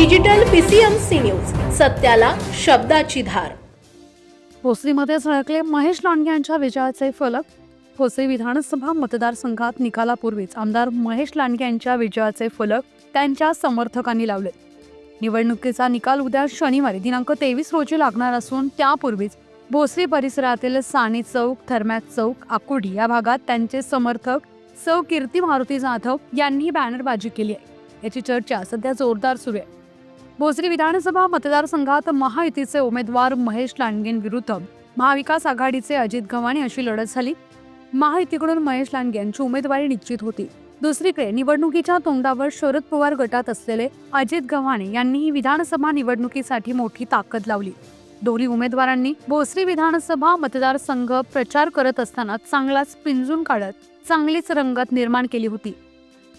Digital PCMC news सत्याला शब्दाची धार. भोसरीमध्ये झळकले महेश लांडगे यांच्या विजयाचे फलक. भोसरी विधानसभा मतदारसंघात निकालापूर्वीच आमदार महेश लांडगे यांच्या विजयाचे फलक त्यांच्या समर्थकांनी लावले. निवडणुकीचा निकाल उद्या शनिवारी दिनांक तेवीस रोजी लागणार असून त्यापूर्वीच भोसरी परिसरातील साने चौक थर्मॅत चौक आकुडी या भागात त्यांचे समर्थक सौ कीर्ती मारुती जाधव यांनी बॅनरबाजी केली आहे. याची चर्चा सध्या जोरदार सुरू आहे. भोसरी विधानसभा मतदारसंघात महायुतीचे उमेदवार महेश लांडगेंविरुद्ध महाविकास आघाडीचे अजित गव्हाणे अशी लढत झाली. महायुतीकडून महेश लांडगे यांची उमेदवारी निश्चित होती. दुसरीकडे निवडणुकीच्या तोंडावर शरद पवार गटात असलेले अजित गव्हाणे यांनीही विधानसभा निवडणुकीसाठी मोठी ताकद लावली. दोन्ही उमेदवारांनी भोसरी विधानसभा मतदारसंघ प्रचार करत असताना चांगलाच पिंजून काढत चांगलीच रंगत निर्माण केली होती.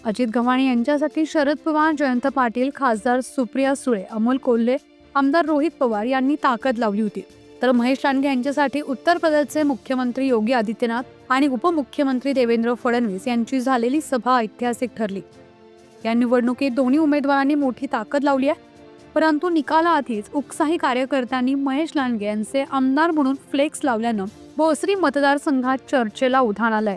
अजित गव्हाणे यांच्यासाठी शरद पवार जयंत पाटील खासदार सुप्रिया सुळे अमोल कोल्हे आमदार रोहित पवार यांनी ताकद लावली होती. तर महेश लांडगे यांच्यासाठी उत्तर प्रदेशचे मुख्यमंत्री योगी आदित्यनाथ आणि उपमुख्यमंत्री देवेंद्र फडणवीस यांची झालेली सभा ऐतिहासिक ठरली. या निवडणुकीत दोन्ही उमेदवारांनी मोठी ताकद लावली आहे. परंतु निकालाआधीच उत्साही कार्यकर्त्यांनी महेश लांडगे यांचे आमदार म्हणून फ्लेक्स लावल्यानं भोसरी मतदारसंघात चर्चेला उधाण आलंय.